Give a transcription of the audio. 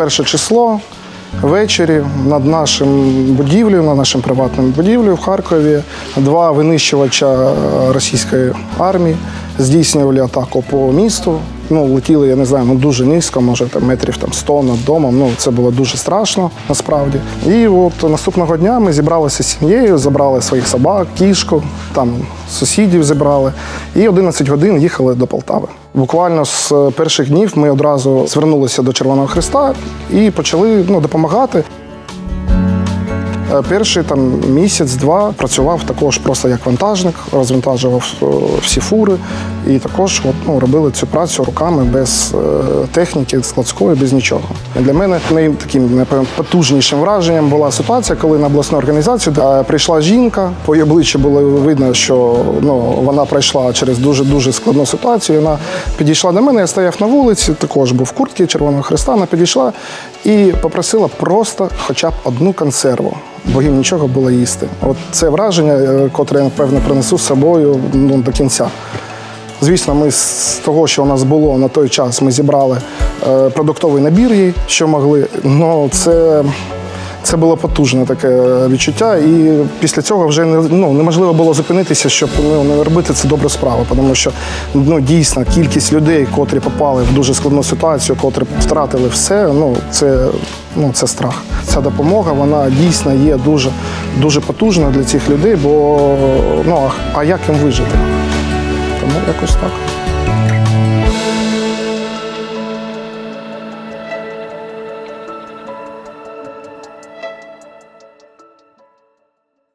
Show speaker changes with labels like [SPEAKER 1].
[SPEAKER 1] 21 число ввечері над нашим будівлею, над нашим приватним будівлею в Харкові два винищувача е, російської армії здійснювали атаку по місту. Ну, летіли, я не знаю, ну дуже низько, може там метрів там 100 над домом. Ну це було дуже страшно насправді. І от наступного дня ми зібралися з сім'єю, забрали своїх собак, кішку, там сусідів зібрали. І 11 годин їхали до Полтави. Буквально з перших днів ми одразу звернулися до Червоного Христа і почали ну, допомагати. Е, Перший там місяць-два працював також просто як вантажник, розвантажував е, всі фури і також от, ну, робили цю працю руками без е, техніки складської, без нічого. Для мене таким напевно, потужнішим враженням була ситуація, коли на обласну організацію прийшла жінка, по її обличчю було видно, що ну, вона пройшла через дуже дуже складну ситуацію. Вона підійшла до мене, я стояв на вулиці, також був в куртці Червоного Христа. Вона підійшла і попросила просто хоча б одну консерву, бо їм нічого було їсти. От це враження, е, котре я напевно принесу з собою ну, до кінця. Звісно, ми з того, що у нас було на той час, ми зібрали е, продуктовий набір їй, що могли. Ну, це, це було потужне таке відчуття. І після цього вже не, ну, неможливо було зупинитися, щоб ну, не робити це добру справу. Тому що ну, дійсно кількість людей, котрі попали в дуже складну ситуацію, котрі втратили все, ну, це, ну, це страх. Ця допомога вона дійсно є дуже, дуже потужна для цих людей, бо ну, а- як їм вижити? Тому якось так.